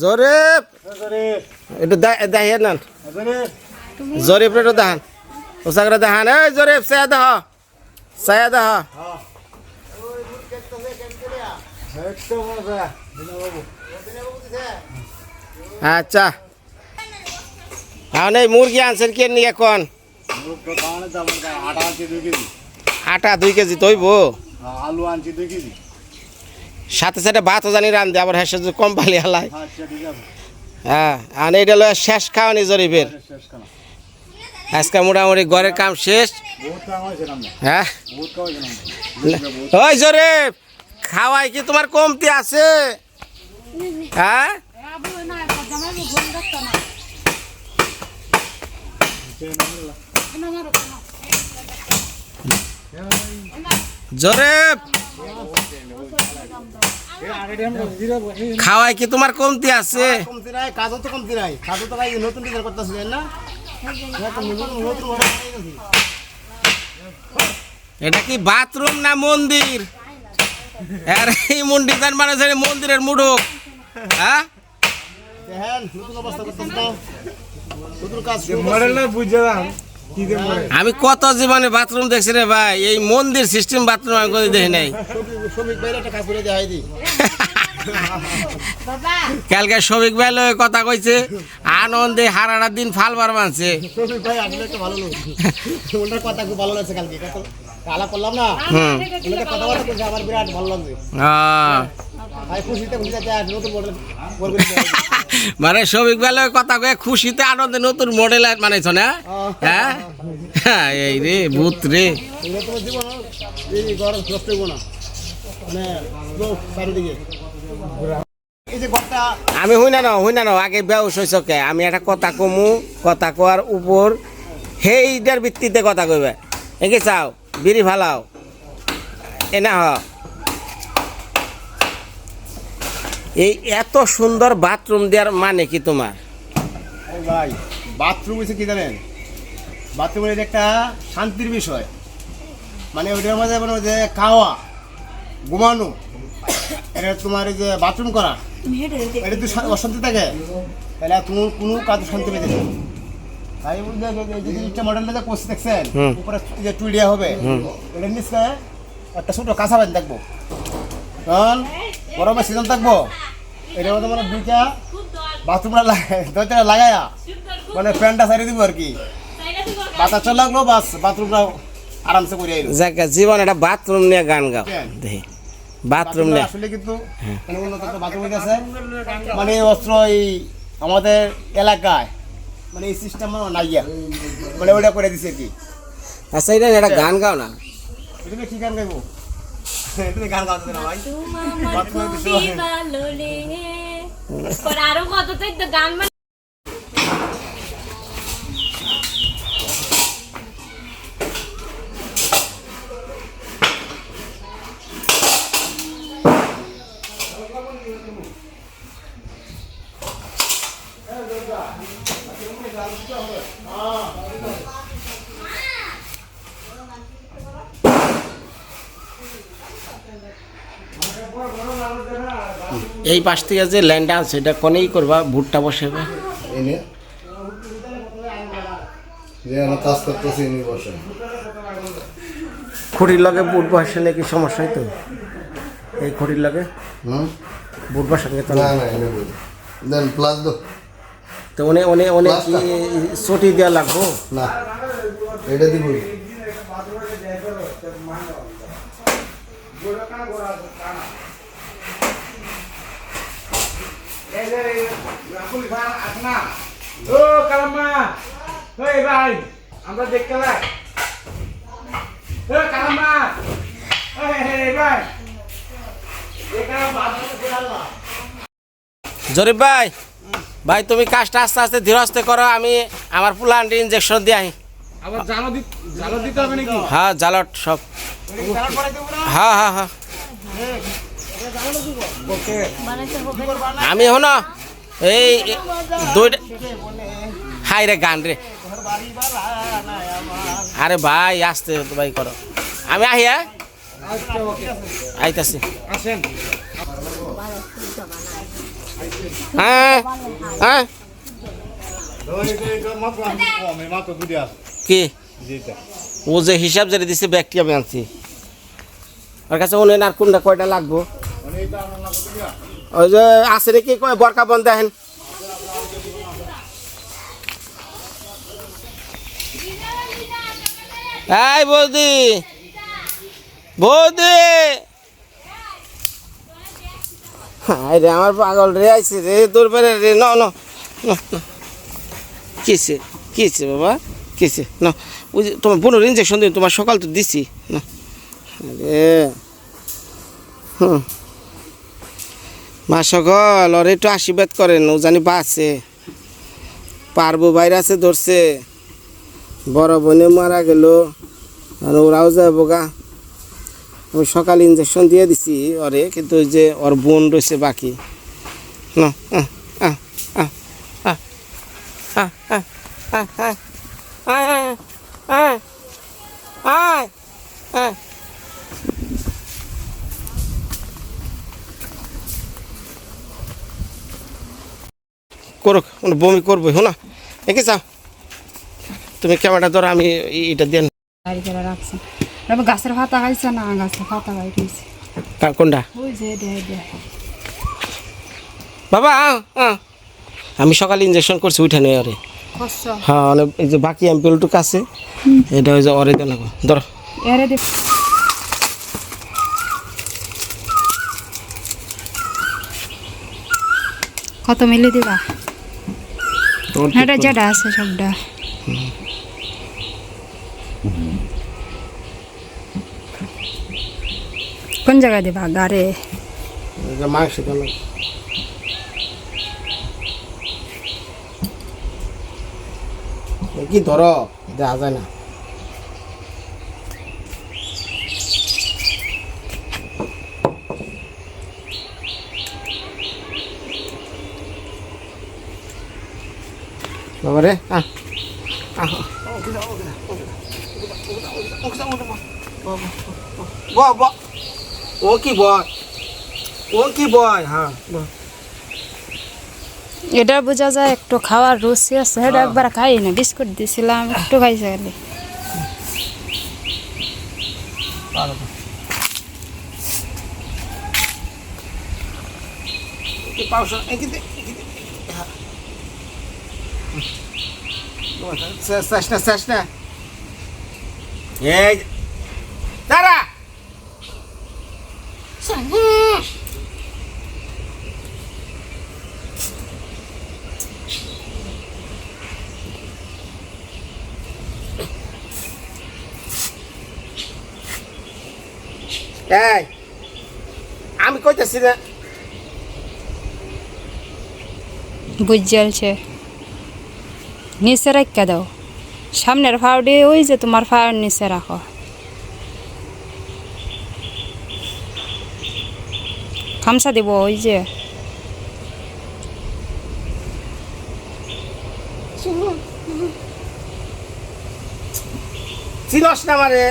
জরিপ। একটু দেখিয়ে নেন জরিপ। একটু দেখান ওসাগরে দেখান এই জরিপ সায়া দেহ। সায়া দেহ। আচ্ছা। এখন এই মুরগি আনছেন কে নিয়ে এখন আটা দুই কেজি। আটা দুই কেজি তৈব? আলু আনছি দুই কেজি। সাথে সাথে ভাতও জানি রান্ধে আবার হ্যাঁ যদি কম পালি হালাই আচ্ছা হ্যাঁ আর এইটা হলো শেষ খাওয়ানি জরিপের। শেষ আজকে মোটামুটি ঘরের কাম শেষ। হ্যাঁ। ওই জরিপ খাওয়াই কি তোমার কমতি আছে? হ্যাঁ? জরেব খাওয়াই কি তোমার কমতি আছে? কমতি নাই কাজও তো কমতি নাই। কাজও তো ভাই নতুন ডিজাইন করতেছিলেন না। এটা কি বাথরুম না মন্দির? আর এই মন্দির তার মানে মন্দিরের মুঠোক হ্যাঁ? দেখেন নতুন অবস্থা করতেছে তো। নতুন কাজ মডেলটা বুঝে দাম কি দিয়ে মডেল আমি কত জীবনে বাথরুম দেখছি রে ভাই এই মন্দির সিস্টেম বাথরুম আমি কোনোদিন দেখি নাই। কালকে শফিক ভাই লগে কথা কইছে আনন্দে হারাটা দিন ফালবার মানছে। ভালো খুশিতে খুশিতে নতুন মানে ভাই লগে কথা কয়ে খুশিতে আনন্দে নতুন মডেল মানাইছ না? হ্যাঁ? হ্যাঁ, এই রে ভূত রে। মানে আমি হই না ন হই না ন আগে বেউস হইছ কে? আমি একটা কথা কমু কথা কোয়ার উপর সেইটার ভিত্তিতে কথা কইবে। একে চাও বিড়ি ফালাও। এ না হ। এই এত সুন্দর বাথরুম দেওয়ার মানে কি তোমার? ভাই বাথরুম হচ্ছে কি জানেন? বাথরুম এটা একটা শান্তির বিষয়। মানে ওইটার মধ্যে মানে যে খাওয়া ঘুমানো এটা তোমার যে বাথরুম করা এটা তো অশান্তি থাকে তাহলে তুমি কোনো কাজ শান্তি পেতে তাই যে জিনিসটা মডেলটা যে করছে দেখছেন? উপরে যে টুইডিয়া হবে এটা নিচে একটা ছোট কাঁচা বান থাকব কারণ গরমের সিজন থাকব। এটার মধ্যে মানে দুইটা বাথরুমটা দরজাটা লাগায়া মানে ফ্যানটা সারিয়ে দিব আর কি। বাতাস চল লাগল বাস বাথরুমটা আরামসে করে আইলো। যাকে জীবন এটা বাথরুম নিয়ে গান গাও? দেখি বাথরুম নিয়ে। আসলে কিন্তু মানে উন্নত বাথরুম হয়ে গেছে। মানে অস্ত্র এই আমাদের এলাকায় মানে এই সিস্টেম নাইয়া মানে ওটা করে দিছে কি। আচ্ছা এটা একটা গান গাও না। কি গান গাইবো? তুমি গান গাওতে না ভাই। বাথরুমের খুবই ভালো লেগে পরে আরও কত তো গান এই পাশ থেকে যে ল্যান্ড আছে এটা কোনেই করবা? ভুট্টা বসাবে এনে? যে আমরা কাজ করতেছি বসে। খুঁটির লগে বুট বসালে কি সমস্যা হইতো? এই খুঁটির লগে? হুম? বুট বসালে তো না না এনে বলি দেন প্লাস দো। তো অনেক অনেক অনেক কি চটি দেওয়া লাগবো? না এটা দিব ও কালাম্মা। ওই ভাই আমরা দেখতে ভাই ও কালাম্মা। ভাই। জরিফ ভাই ভাই তুমি কাজটা আস্তে আস্তে ধীরে আস্তে করো আমি আমার প্লান্ট ইঞ্জেকশন দিয়ে আহি আবার জালো জালো দিতে হবে নাকি? হ্যাঁ জালট সব। হ্যাঁ হ্যাঁ হ্যাঁ। আমি হন এই দুইটা হাই রে গান রে। আরে ভাই আসতে ভাই করো। আমি আহি হ্যাঁ? আইতাছি। হ্যাঁ হ্যাঁ। কি? ও যে হিসাব যেটা দিছে ব্যাগটি আমি আনছি? ওর কাছে মনে হয় না আর কোনটা কয়টা লাগবো? ওই যে আছে কয় বরকা বন্ধ দেখেন এই বৌদি বৌদি। হায় রে আমার পাগল রে আইছে রে দূর বেড়ে রে ন ন। কিসে কিসে বাবা কিসে ন। ওই তোমার বোনের ইঞ্জেকশন দিন তোমার সকাল তো দিছি না। আরে হুম। মা সকল একটু আশীর্বাদ করেন ও জানি বাঁচে পারব আছে ধরছে বড় বোনে মারা গেল আর ওরাও যাব গা আমি সকাল ইঞ্জেকশন দিয়ে দিছি ওরে কিন্তু ওই যে ওর বোন রয়েছে বাকি না আয় আয় আয় আয় করুক বমি করব শোনা দেখি চাও তুমি ক্যামেরা ধরো আমি এইটা দেন বাড়ি করে গাছের পাতা খাইছে না গাছের পাতা বাইরে হয়েছে কোনটা? বাবা। আমি সকালে ইঞ্জেকশন করছি উঠে নেই হ্যাঁ এই যে বাকি অ্যাম্পিলটুক আছে এটা ওই যে অরে দেন ধরো। কত মিলে দিবা? এটা যেটা আছে সবটা কোন জায়গায় দিবা গাড়ে এই যে মাংস দেন কি ধরো দেখা যায় না বাবা রে আহ। আহ ব ব ও কি বয়? ও কি বয়? হ্যাঁ। এটা বোঝা যায় একটু খাওয়ার রুচি আছে। এটা একবার খাই না বিস্কুট দিছিলাম একটু খাইছে খালি। পাউসা একিতে চাস না চাস না এই তারা এই আমি কইতেছি না। বুঝ জ্বলছে নিচে রাখা দাও। সামনের ফাউডি ওই যে তোমার ফাউর নিচে রাখো। খামসা দিব ওই যে। চিনস না মারে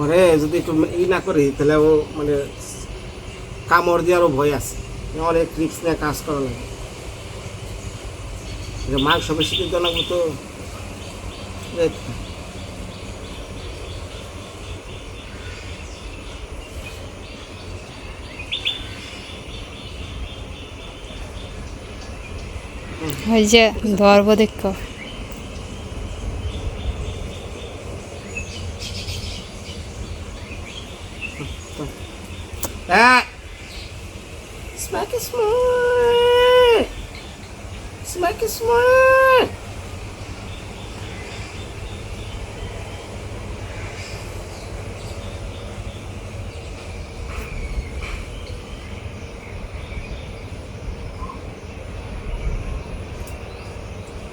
ওরে যদি একটু ই না করি, তাহলে ও মানে কামড় দেওয়ারও ভয় আছে। অনেক রিক্স নিয়ে কাজ করা লাগে মাংস বেশি দিতে লাগবো তো। ওই যে ধরবো দেখো। Ah! Smack it smart! Smack it smart!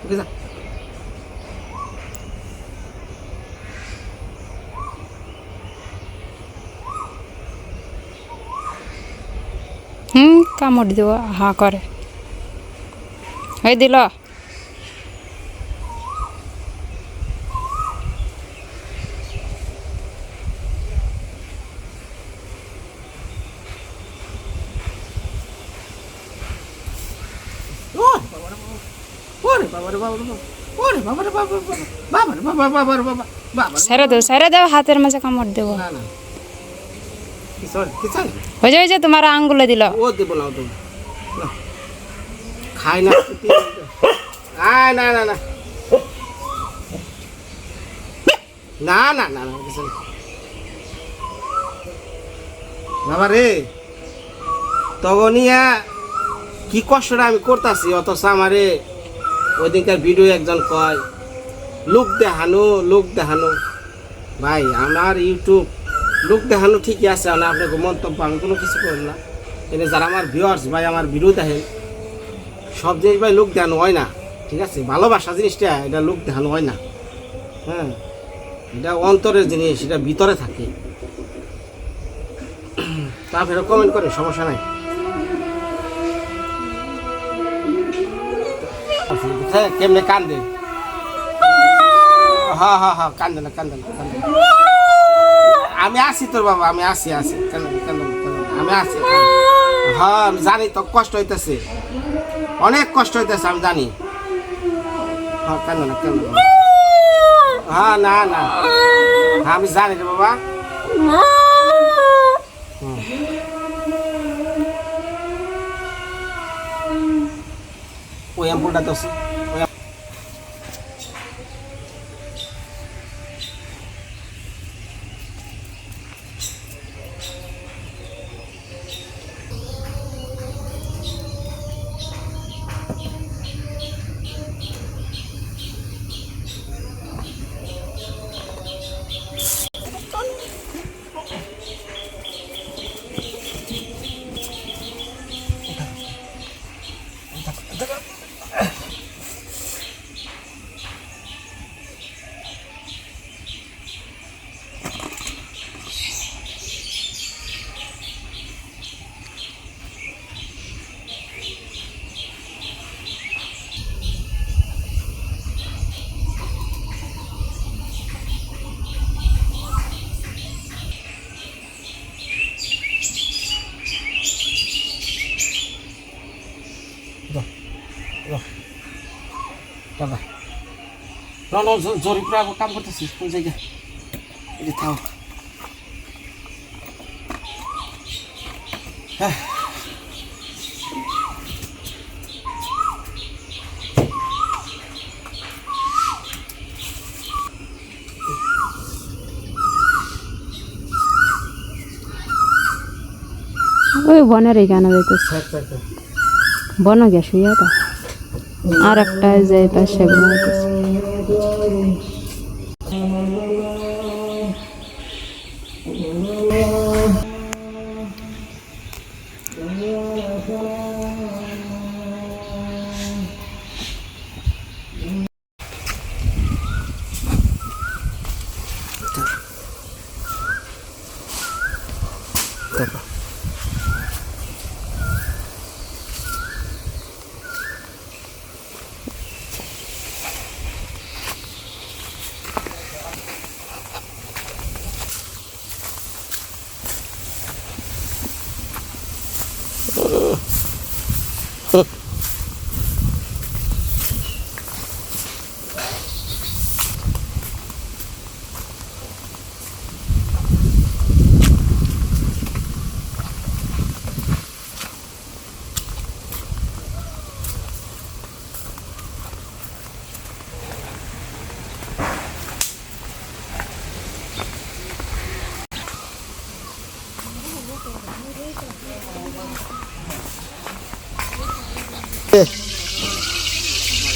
Look at that. বাবা বাবা রে বাবা বাবা রে ছেড়ে দেও ছেড়ে দেও হাতের মাঝে কামড় দেবো। না না কি সরি কি চাই ওই যে তোমার আঙ্গুলে দিল। ও দেবো না না। খাই না না না না। না না না না কিছু বাবা রে তখনইয়া কি কষ্টটা আমি করতেছি অথচ আমারে ওই দিনকার ভিডিও একজন কয় লোক দেখানো লোক দেখানো। ভাই আমার ইউটিউব লোক দেখানো ঠিকই আছে না আপনাকে মন্তব্য, আমি কোনো কিছু করব না। এনে যারা আমার ভিউয়ার্স ভাই, আমার ভিডিও দেখেন সব জিনিস ভাই লোক দেখানো হয় না, ঠিক আছে? ভালোবাসা জিনিসটা, এটা লোক দেখানো হয় না। হ্যাঁ? এটা অন্তরের জিনিস, এটা ভিতরে থাকে। তারপরে কমেন্ট করে সমস্যা নাই। হ্যাঁ কেমনে কান্দে? হ্যাঁ হ্যাঁ হ্যাঁ কান্দে না কান্দে না, কান্দে। আমি আসি তোর বাবা, আমি আসি আসি কেন কেন। আমি আসি হ্যাঁ আমি জানি তো কষ্ট হইতেছে। অনেক কষ্ট হইতেছে, আমি জানি। হ্যাঁ কেন না, কেন হ্যাঁ না না। হ্যাঁ আমি জানি রে বাবা। ওই অ্যাম্পুলটা তো ওই না না জরি পুরা কাম করতেছিস কোন জায়গা এটা থাও ওই বনের এখানে যাইতেছে বন শুয়ে আর একটা যাই পাশে ঘুমাইতেছে glory.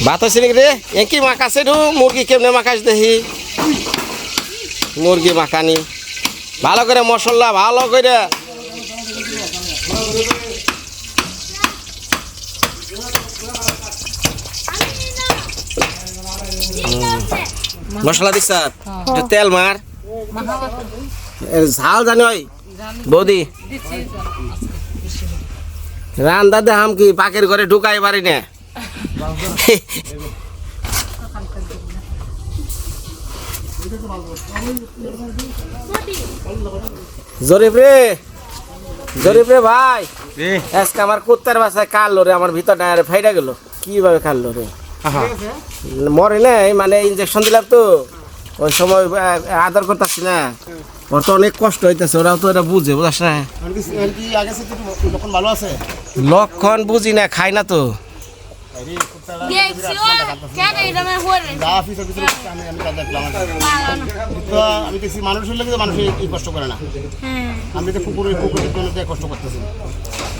ভাত হয়েছে রে? একি মাখাছে ঢু? মুরগি কেমনে মাখাস দেখি। মুরগি মাখানি। ভালো করে মশলা, ভালো করে। মশলা দিস তেল মার। ঝাল জানি বৌদি। রান্দা দেহাম কি পাকের ঘরে ঢুকাই পারি না। জরিফ রে জরিফ রে ভাই। আজকে আমার কুত্তার বাসায় কাটলো রে আমার ভিতরটা আরে ফাইটা গেল। কীভাবে কাটলো রে? মরে নাই মানে ইঞ্জেকশন দিলাম তো। ওই সময় আদর করতেছি না। ওর তো অনেক কষ্ট হইতেছে ওরাও তো এটা বুঝে বুঝাস না। ভালো আছে? লক্ষণ বুঝি না খাই না তো। আমি দেখছি মানুষের লাগে মানুষ এই কষ্ট করে না। আমি জন্য কষ্ট করতেছি।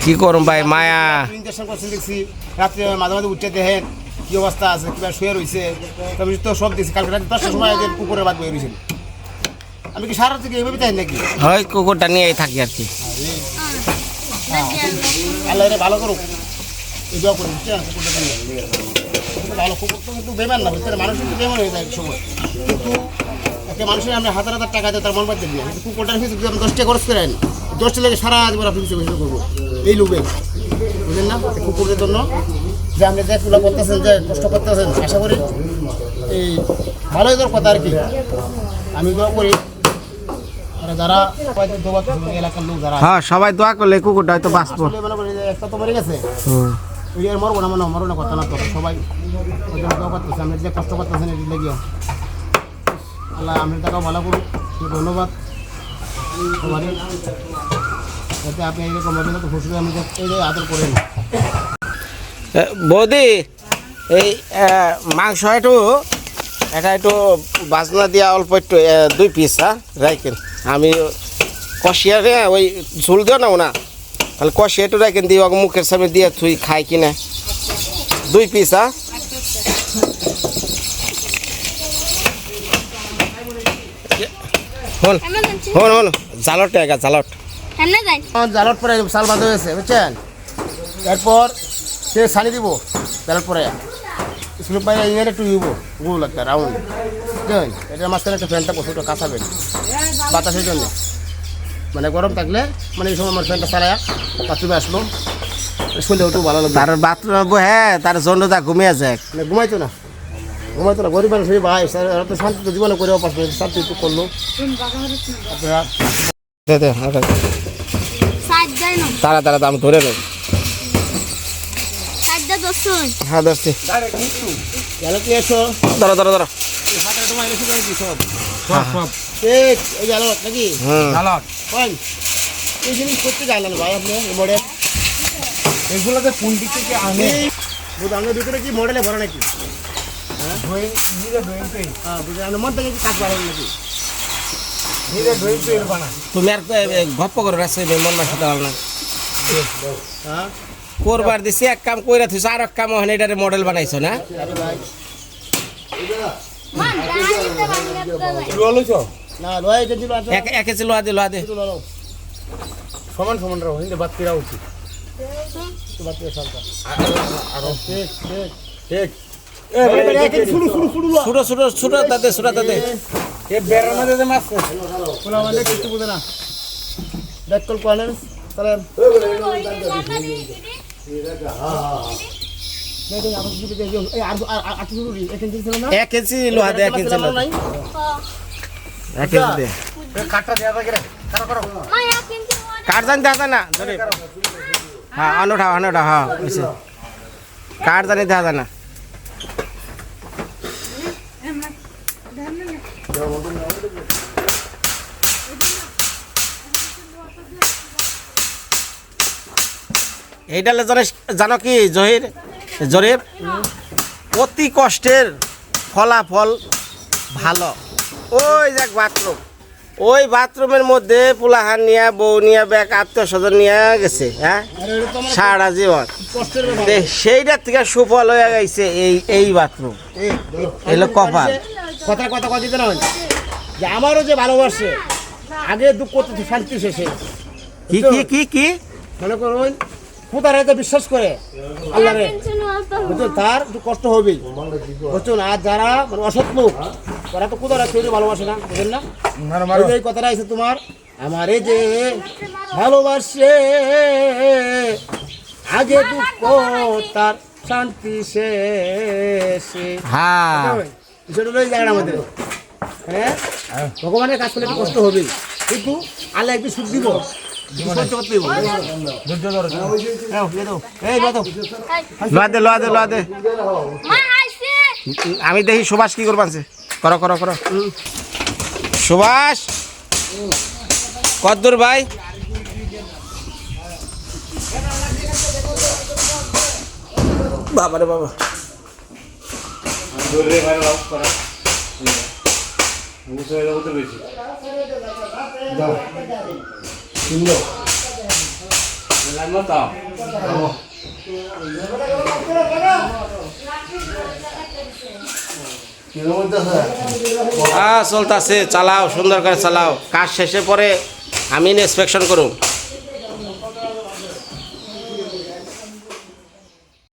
কি করুম ভাই মায়া? ইঞ্জেকশন করছেন দেখছি রাত্রে মাঝে মাঝে উঠে দেখেন কি অবস্থা আছে কিবা শুয়ে রয়েছে আমি তো সব দেখছি কালকে রাতে দশটার সময় কুকুরের বাদ বয়ে রয়েছিল আমি কি সারা থেকে এইভাবে চাই নাকি? হয় কুকুরটা নিয়েই থাকি আর কি। আল্লাহ এটা ভালো করুক। এই দোয়া করি কুকুরটা ভালো, কুকুর তো কিন্তু বেমান না, বুঝছেন? মানুষ কিন্তু বেমান হয়ে যায় সময় কিন্তু একটা মানুষের আমরা হাজার হাজার টাকা দিয়ে তার মন বাদ দিয়ে কিন্তু কুকুরটার ফিস যদি আপনি দশটা খরচ করেন দশটা লেগে সারা জীবন আপনি ফিসে করব। এই লোভে। বুঝলেন না? কুকুরের জন্য যে আপনি যে তুলা করতেছেন, যে কষ্ট করতেছেন, আশা করি এই ভালোই কথা আর কি। আমি দোয়া করি যারা এলাকার লোক যারা হ্যাঁ সবাই দোয়া করলে কুকুরটা হয়তো বাঁচবো। আসলে মনে একটা তো মরে গেছে। হুম। মরবো না মনে হয়, না কথা না তো। সবাই ওই জন্য দোয়া করতেছে আপনি যে কষ্ট করতেছেন এটি লেগিয়া আল্লাহ আমি টাকাও ভালো করুন ধন্যবাদ। সবারই। যাতে আপনি এইরকম ভাবে যাতে খুশি আমি এই যে আদর করেন। এ, বৌদি এই এ, মাংস একটু এটা একটু বাজনা দিয়া অল্প একটু দুই পিস হ্যাঁ? আমি কষিয়া রে ওই ঝুল দিও না না তাহলে কষিয়া একটু রাখেন দিয়ে ওকে মুখের সামনে দিয়ে তুই খাই কিনা। দুই পিস হ্যাঁ হন হন হন জালট একা জালট জালট পরে সাল বাঁধা হয়েছে বুঝছেন? এরপর সে সানি দিব জালট পরে। স্কুল পাই ইংরেজি একটু ইব গোল একটা রাউন্ড বুঝছেন এটার মাঝখানে একটা ফ্যানটা প্রচুর কাঁচাবেন বাতাসের জন্য। মানে গরম থাকলে মানে এই সময় আমার ফ্যানটা চালায়া বাথরুমে আসলো শুনলে একটু ভালো লাগবে। তার বাথরুমে হ্যাঁ তার জন্য তা ঘুমিয়ে যায় মানে ঘুমাইতো না। ঘুমাইতো না গরিব মানুষ ভাই স্যার তো শান্তি তো জীবনে করেও পারবে শান্তি একটু করল। আপনারা দে দে সাজ যাই না। তারা তারা দাম ধরে নেই। হ্যাঁ এসো ধরো ধরো ধরো এগুলোতে কোন? দিক থেকে আনে? বুঝলাম ভিতরে কি মডেলে ভরা নাকি? তুই হ্যাঁ মন থেকে কি কাজ বাড়ানো নাকি? তুমি আর গপ্প করে রাখছো মন মাসে দেওয়াল না হ্যাঁ। করবার দিছি এক কাম কইরা থুইছো আর এক কাম ওখানে এটারে মডেল বানাইছো না? মান এক লোহা দে লোহা দে। সমান সমান রাখো বাদ ফিরা উচিত ছোট ছোট ছোট তাতে ছোট তাতে এ বেড়ার মধ্যে মাছ মানে কিছু বুঝে দেখ কল কোয়ালেন তাহলে এক কেজি লোহা দে, এক কেজি লোহা এক কেজি দে। কাঠ জানি দেখা না ধরে। হ্যাঁ অন্যটা অন্যটা হ্যাঁ কাঠ জানি দেখা না এইটালে জানিস জানো কি জহির? জরিফ অতি কষ্টের ফলাফল ভালো। ওই যাক বাথরুম। ওই বাথরুমের মধ্যে পোলাহান নিয়ে বউ নিয়ে ব্যাগ আত্মীয় স্বজন নিয়ে গেছে হ্যাঁ? সারা জীবন। দে, সেইটার থেকে সুফল হয়ে গেছে এই এই বাথরুম। এলো কপাল। কথা কথা কথা দিতে নয় যে আমারও যে ভালোবাসে আগে দুঃখ করতে শান্তি শেষে। কি কি কি কি? মনে করুন হয়তো বিশ্বাস করে। আল্লাহ বুঝছ তার একটু কষ্ট হবেই। বুঝছেন আর যারা মানে অসৎ লোক তারা তো খুদার কেউ ভালোবাসে না বুঝেন না? এই কথাটা আছে তোমার আমারে যে ভালোবাসে আগে দুঃখ তার শান্তি শেষে। হ্যাঁ। বিষয়টা জায়গাটা আমাদের। হ্যাঁ? ভগবানের কাজ করলে একটু কষ্ট হবে কিন্তু আল্লাহ একটু সুখ দিব। আমি দেখি সুভাষ কি করবানছে করো করো করো। সুভাষ কদ্দুর ভাই। বাবারে বাবা। কীরকম আছে হ্যাঁ চলতেছে চালাও সুন্দর করে চালাও। কাজ শেষে পরে আমি ইন্সপেকশন করুন